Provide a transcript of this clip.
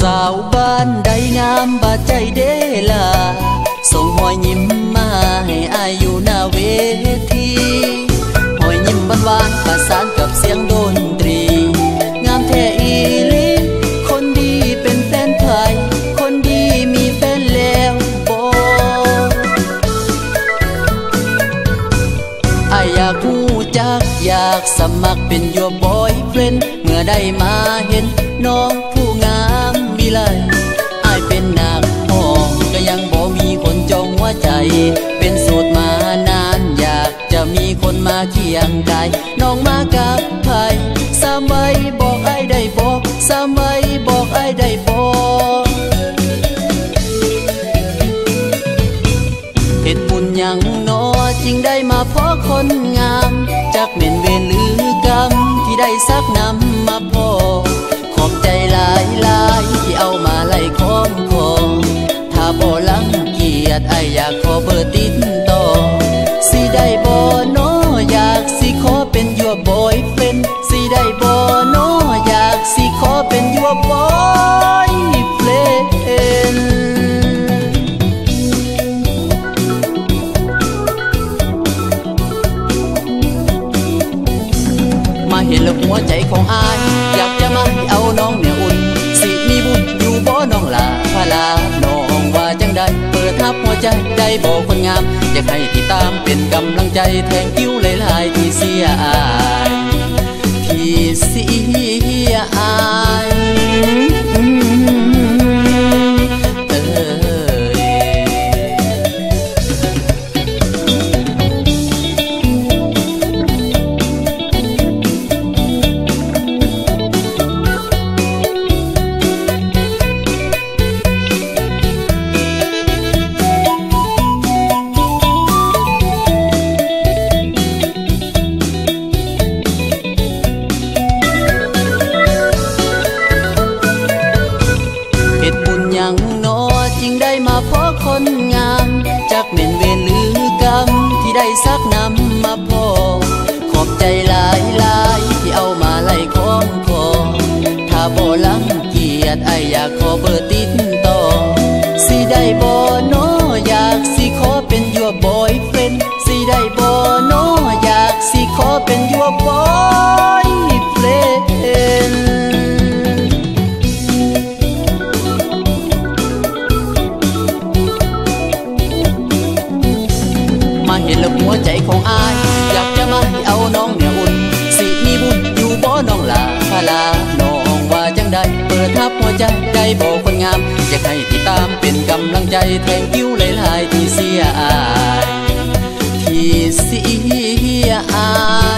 สาวบ้านใดงามบาดใจเดลาส่งหอยยิ้มมาให้อายอยู่หน้าเวทีหอยยิ้มหวานประสานกับเสียงดนตรี งามแท้อีลีคนดีเป็นแฟนไทยคนดีมีแฟนแล้วบอกอายอยากหูจักอยากสมัครเป็นยัวบอยเฟรนเมื่อได้มาเห็นน้องผู้งาม ไลอายเป็นนักห้องก็ยังบ่มีคนจองหัวใจ เป็นโสดมานานอยากจะมีคนมาเคียงกายน้องมากับไผสามไว้บอกไอ้ได้บอกสามไว้บอกไอ้ได้บอกเหตุบุญยังนอจึงได้มาพอคนงาม จากเม่นเวรหรือกรรมที่ได้สักนำมา เกียจไออยากขอเบอร์ติดต่อสิได้บ่นออยากสิขอเป็นยัวบอยเฟนสิได้บ่นออยากสิขอเป็นยัวบอยเฟนมาเห็นแล้วหัวใจของอาย หัวใจได้บอกคนงาม อยากให้ที่ตามเป็นกำลังใจแทงกิ้วหลายๆ ถ้าบ่ลังเกียดไออยากขอเบอร์ติดต่อ สิได้บ่นออยากสิขอเป็นยัวบอยเฟรนสิได้บ่นอ งาม อยากให้ที่ตามเป็นกำลังใจแทงกิ้วหลายๆที่เสียอาย ที่เสียอาย